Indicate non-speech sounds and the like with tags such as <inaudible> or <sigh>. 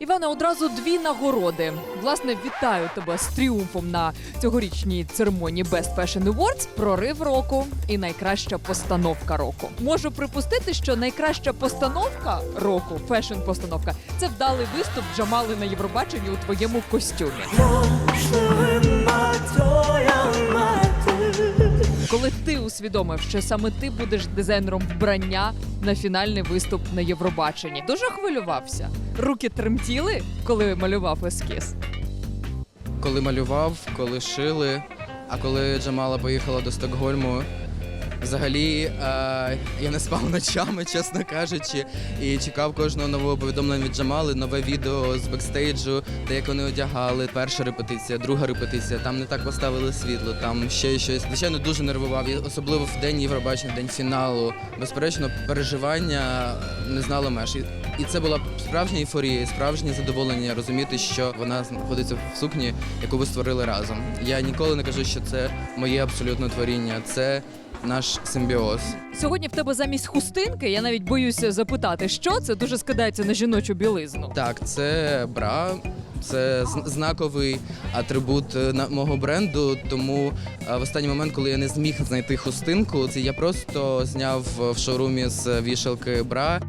Іване, одразу дві нагороди. Власне, вітаю тебе з тріумфом на цьогорічній церемонії Best Fashion Awards, прорив року і найкраща постановка року. Можу припустити, що найкраща постановка року, фешн-постановка, це вдалий виступ Джамали на Євробаченні у твоєму костюмі. Коли ти усвідомив, що саме ти будеш дизайнером вбрання на фінальний виступ на Євробаченні, дуже хвилювався. Руки тремтіли, коли малював ескіз. коли малював, коли шили. А коли Джамала поїхала до Стокгольму, взагалі е, я не спав <laughs> ночами, чесно кажучи, і чекав кожного нового повідомлення від Джамали, нове відео з бекстейджу, те, як вони одягали. Перша репетиція, друга репетиція. Там не так поставили світло, там ще щось. Звичайно, дуже нервував, і особливо в день Євробачення, в день фіналу. Безперечно, переживання е, не знало меж. І це була справжня ейфорія, справжнє задоволення розуміти, що вона знаходиться в сукні, яку ви створили разом. Я ніколи не кажу, що це моє абсолютно творіння. Це наш симбіоз. Сьогодні в тебе замість хустинки, я навіть боюся запитати, що це дуже скидається на жіночу білизну. Так, це бра. Це з- знаковий атрибут е, на- мого бренду. Тому е, в останній момент, коли я не зміг знайти хустинку, це я просто зняв в шоурумі з вішалки бра.